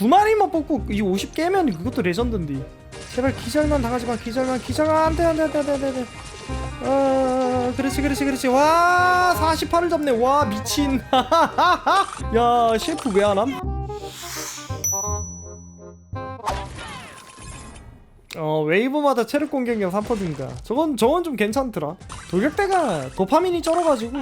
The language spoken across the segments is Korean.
두 마리만 뽑고 이 50 깨면 그것도 레전드인데. 제발 기절만 당하지 마 기절만 기절. 안돼 안돼 안돼 안돼 안돼. 아 그렇지 그렇지 그렇지. 와 48을 잡네. 와 미친. 야 셰프 왜 안함? 어 웨이브마다 체력 공격력 3%인가 저건 저건 좀 괜찮더라. 돌격대가 도파민이 쩔어가지고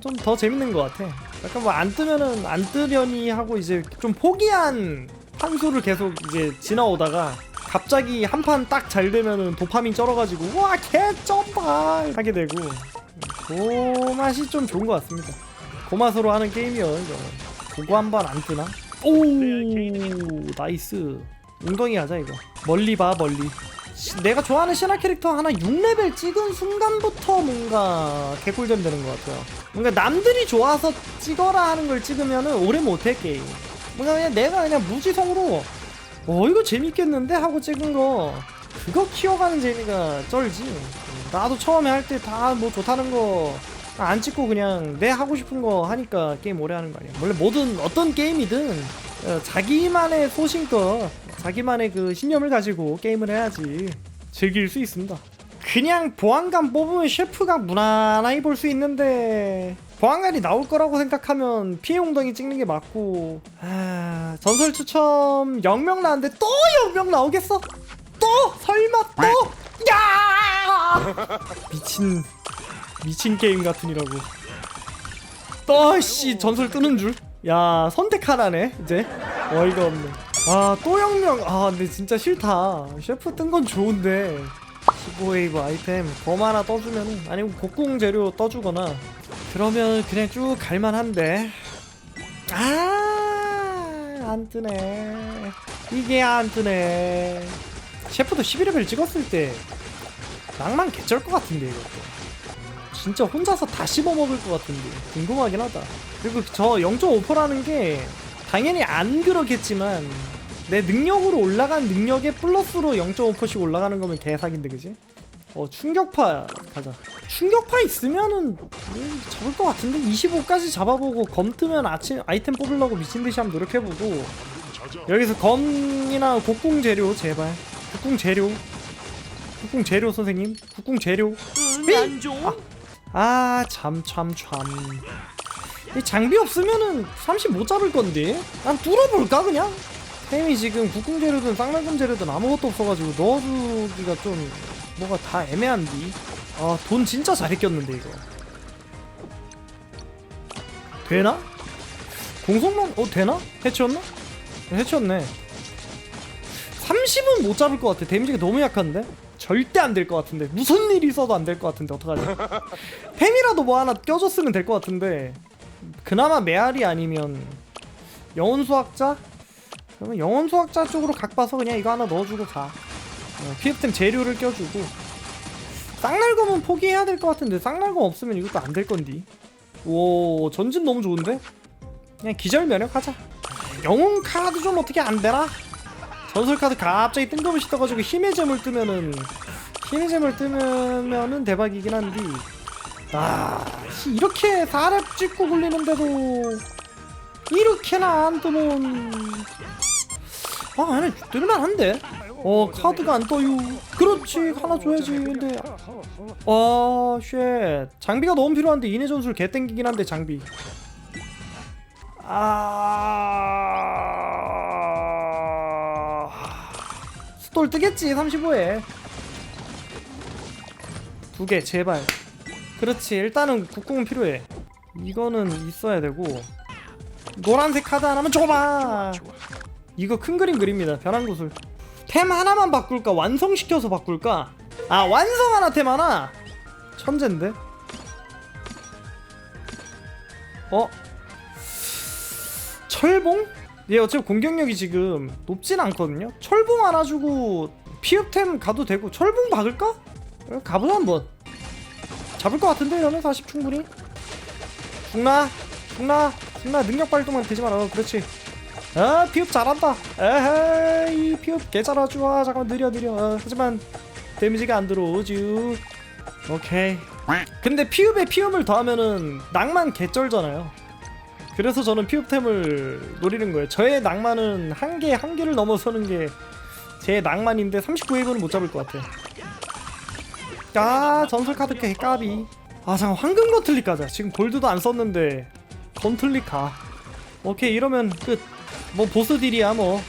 좀 더 재밌는 것 같아. 약간 뭐 안 뜨면은 안 뜨려니 하고 이제 좀 포기한 판수를 계속 이제 지나오다가 갑자기 한 판 딱 잘 되면은 도파민 쩔어가지고 와 개쩐다 하게 되고. 그 맛이 좀 좋은 것 같습니다. 그 맛으로 하는 게임이요 이거. 그거 한 번 안 뜨나? 오 나이스 웅덩이 하자 이거. 멀리 봐 멀리. 시- 내가 좋아하는 신화 캐릭터 하나 6레벨 찍은 순간부터 뭔가 개꿀잼 되는 것 같아요. 뭔가 남들이 좋아서 찍어라 하는 걸 찍으면은 오래 못해 게임. 뭔가 그냥 내가 그냥 무지성으로 어 이거 재밌겠는데? 하고 찍은 거. 그거 키워가는 재미가 쩔지. 나도 처음에 할 때 다 뭐 좋다는 거 안 찍고 그냥 내 하고 싶은 거 하니까 게임 오래 하는 거 아니야. 원래 모든 어떤 게임이든 어, 자기만의 소신껏 자기만의 그 신념을 가지고 게임을 해야지 즐길 수 있습니다 그냥 보안관 뽑으면 셰프가 무난하게 볼 수 있는데 보안관이 나올 거라고 생각하면 피해 웅덩이 찍는 게 맞고 아, 전설 추첨 0명 나왔는데 또 0명 나오겠어? 또? 설마 또? 야! 미친 미친 게임 같으니라고 또씨 전설 뜨는 줄? 야 선택 하나네 이제 어이가 없네 아 또 영명 아 근데 진짜 싫다. 셰프 뜬 건 좋은데. 15웨이브 아이템 검 하나 떠주면은 아니면 곡궁 재료 떠주거나. 그러면 그냥 쭉 갈만한데. 아 안 뜨네. 이게 안 뜨네. 셰프도 11레벨 찍었을 때 낭만 개쩔 것 같은데 이것도. 진짜 혼자서 다 씹어 먹을 것 같은데. 궁금하긴 하다. 그리고 저 0.5%라는 게 당연히 안 그렇겠지만 내 능력으로 올라간 능력에 플러스로 0.5%씩 올라가는 거면 개사기인데 그지? 어 충격파 가자. 충격파 있으면은 음, 잡을 것 같은데 25까지 잡아보고 검 뜨면 아침 아이템 뽑으려고 미친 듯이 한번 노력해보고 여기서 검이나 곡궁 재료 제발 곡궁 재료 국궁 재료 선생님 국궁 재료 응안 줘? 아참참 참. 이 장비 없으면은 30 못 잡을 건데. 난 뚫어볼까 그냥. 템이 지금 국궁 재료든 쌍날금 재료든 아무것도 없어가지고 넣어주기가 좀 뭐가 다 애매한디. 아 돈 진짜 잘 아꼈는데 이거. 되나? 공속만 어 되나? 해치웠나? 해치웠네. 30은 못 잡을 것 같아. 데미지가 너무 약한데? 절대 안 될 것 같은데. 무슨 일이 있어도 안 될 것 같은데 어떡하지? 템이라도 뭐 하나 껴줬으면 될 것 같은데. 그나마 메아리 아니면 영혼 수학자? 그러면 영혼 수학자 쪽으로 각 봐서 그냥 이거 하나 넣어주고 가. 어, PF템 재료를 껴주고. 쌍날검은 포기해야 될 것 같은데 쌍날검 없으면 이것도 안 될 건디. 오 전진 너무 좋은데? 그냥 기절 면역 하자. 영웅 카드 좀 어떻게 안 되나? 전설 카드 갑자기 뜬금없이 떠가지고 힘의 잼을 뜨면은 힘의 잼을 뜨면은 대박이긴 한데 아 씨, 이렇게 4렙 찍고 굴리는데도 이렇게나 안 뜨면 아 아니 뜰만한데? 어 카드가 안 떠요. 그렇지 하나 줘야지. 근데 아쉣. 장비가 너무 필요한데 이내 전술 개 땡기긴 한데 장비. 아 스톨 뜨겠지 35에. 두 개 제발 그렇지 일단은 국궁은 필요해. 이거는 있어야 되고. 노란색 카드 하나만 줘봐. 이거 큰 그림 그립니다 변환 구슬. 템 하나만 바꿀까? 완성시켜서 바꿀까? 아 완성 하나 템 하나? 천재인데? 어? 철봉? 얘 어차피 공격력이 지금 높진 않거든요? 철봉 하나 주고 피업템 가도 되고 철봉 박을까? 어, 가보자 한번 잡을 것 같은데 이러면 40 충분히 죽나? 죽나? 죽나? 능력 발동만 되지 마라 어, 그렇지 아 피업 잘한다 에헤이 피업 개 잘하죠 아 잠깐만 느려 느려 어, 하지만 데미지가 안 들어오죠 오케이 근데 피읍에 피읍을 더하면은 낭만 개쩔잖아요 그래서 저는 피업템을 노리는 거예요. 저의 낭만은 한계 한계를 넘어서는 게 제 낭만인데 39웨이브는 못 잡을 것 같아. 아 전설 카드 개 까비. 아 잠깐 황금 건틀릭 가자. 지금 골드도 안 썼는데 건틀릭 가. 오케이 이러면 끝. 뭐 보스 딜이야 뭐.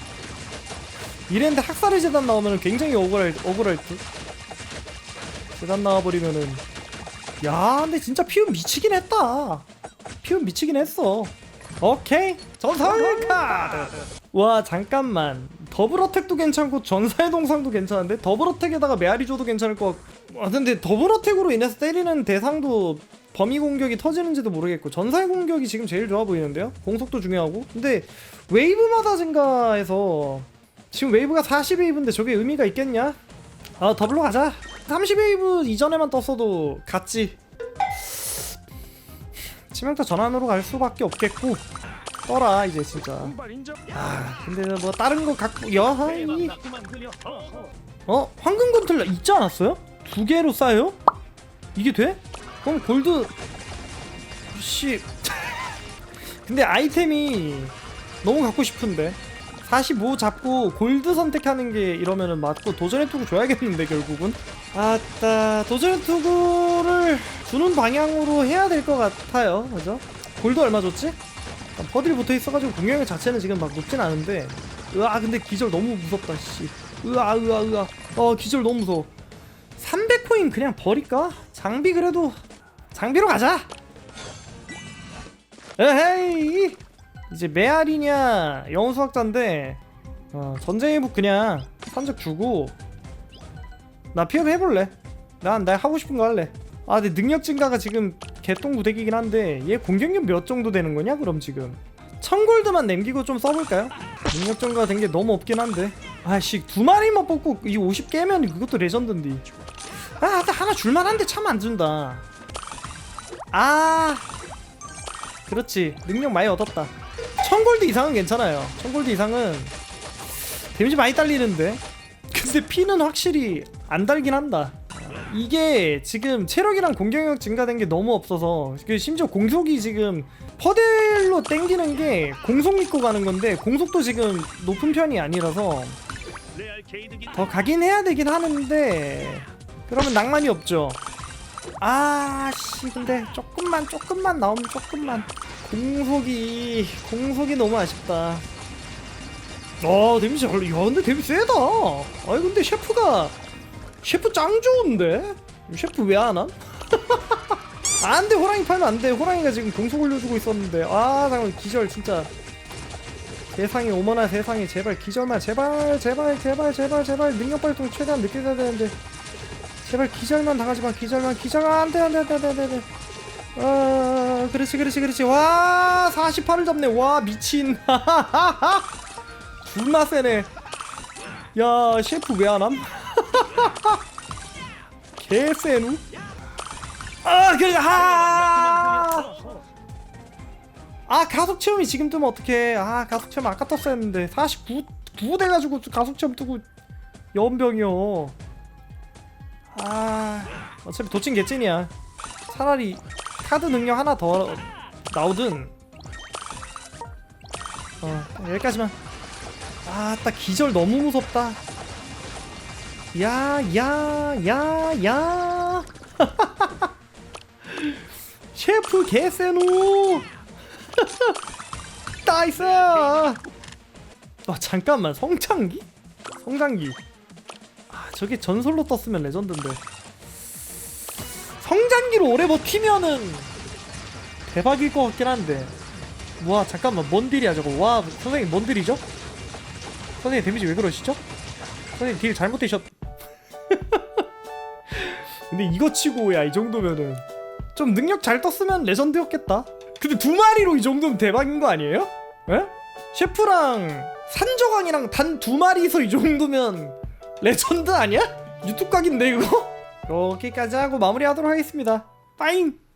이랬는데 학살의 재단 나오면 굉장히 억울할 억울할 듯. 재단 나와버리면은 야 근데 진짜 피움 미치긴 했다. 피움 미치긴 했어. 오케이 전설 카드. 와 잠깐만 더블 어택도 괜찮고 전사의 동상도 괜찮은데 더블 어택에다가 메아리 줘도 괜찮을 것 같고 아 근데 더블 어택으로 인해서 때리는 대상도 범위 공격이 터지는지도 모르겠고 전사의 공격이 지금 제일 좋아 보이는데요? 공속도 중요하고. 근데 웨이브마다 증가해서 지금 웨이브가 40웨이브인데 저게 의미가 있겠냐? 아 더블로 가자. 30웨이브 이전에만 떴어도 갔지. 치명타 전환으로 갈 수밖에 없겠고. 떠라 이제 진짜. 아 근데 뭐 다른 거 갖고 여하이. 어? 황금 건틀 있지 않았어요? 두 개로 쌓여? 이게 돼? 그럼 골드 씨 근데 아이템이 너무 갖고 싶은데 45 잡고 골드 선택하는 게 이러면은 맞고 도전의 투구 줘야겠는데 결국은 아따 도전의 투구를 주는 방향으로 해야 될 것 같아요 그죠? 골드 얼마 줬지? 버들이 붙어 있어가지고 공격력 자체는 지금 막 높진 않은데 으아 근데 기절 너무 무섭다 씨 으아 으아 으아 어 기절 너무 무서워 300코인 그냥 버릴까? 장비 그래도 장비로 가자. 에헤이 이제 메아리냐? 영수학자인데 어, 전쟁의 북 그냥 산적 주고 나 피업 해볼래. 난 나 하고 싶은 거 할래. 아 근데 능력 증가가 지금 개똥 구대기긴 한데 얘 공격력 몇 정도 되는 거냐 그럼 지금? 1000골드만 남기고 좀 써볼까요? 능력 증가가 된 게 너무 없긴 한데. 아씨 두 마리만 뽑고 이 50 깨면 그것도 레전드인데 아 근데 하나 줄만한데 참 안 준다. 아 그렇지. 능력 많이 얻었다. 1000골드 이상은 괜찮아요. 1000골드 이상은 데미지 많이 딸리는데? 근데 피는 확실히 안 달긴 한다. 이게 지금 체력이랑 공격력 증가된 게 너무 없어서 그 심지어 공속이 지금 퍼델로 땡기는 게 공속 믿고 가는 건데 공속도 지금 높은 편이 아니라서 더 가긴 해야 되긴 하는데 그러면 낭만이 없죠. 아씨 근데 조금만 조금만 나오면 조금만. 공속이 공속이 너무 아쉽다. 어 데미지 잘- 야 근데 데미지 세다. 아니 근데 셰프가 셰프 짱 좋은데? 셰프 왜 안 함? 안돼 호랑이 팔면 안돼. 호랑이가 지금 공속 올려주고 있었는데. 아 잠깐 기절 진짜. 세상에 어머나 세상에. 제발 기절만. 제발 제발 제발 제발 제발. 능력 발동 최대한 늦게 가야 되는데 제발 기절만 당하지 마 기절만. 기절 안돼 안돼 안돼 안돼 안돼 아 그렇지 그렇지 그렇지. 와 48을 잡네. 와 미친. 존나 세네. 야 셰프 왜 안함? 개세누? 아 그래 아 어허. 아 가속 체험이 지금 뜨면 어떡해. 아 가속 체험 아까 떴어야 했는데 49 9 돼가지고 가속 체험 뜨고 연병이요 아 어차피 도찐 개찐이야. 차라리 카드 능력 하나 더 나오든. 어 여기까지만. 아 딱 기절 너무 무섭다. 야 야 야 야. 셰프 개세누. 나이스! 아 잠깐만. 성장기? 성장기 아 저게 전설로 떴으면 레전드인데 성장기로 오래 버티면은 대박일 것 같긴 한데 와 잠깐만 뭔 딜이야 저거 와 선생님 뭔 딜이죠? 선생님 데미지 왜 그러시죠? 선생님 딜 잘못되셨 근데 이거 치고 야 이 정도면은 좀 능력 잘 떴으면 레전드였겠다. 근데 두 마리로 이 정도면 대박인 거 아니에요? 에? 셰프랑 산저강이랑 단 두 마리에서 이 정도면 레전드 아니야? 유튜브 각인데 이거? 여기까지 하고 마무리하도록 하겠습니다. 빠잉!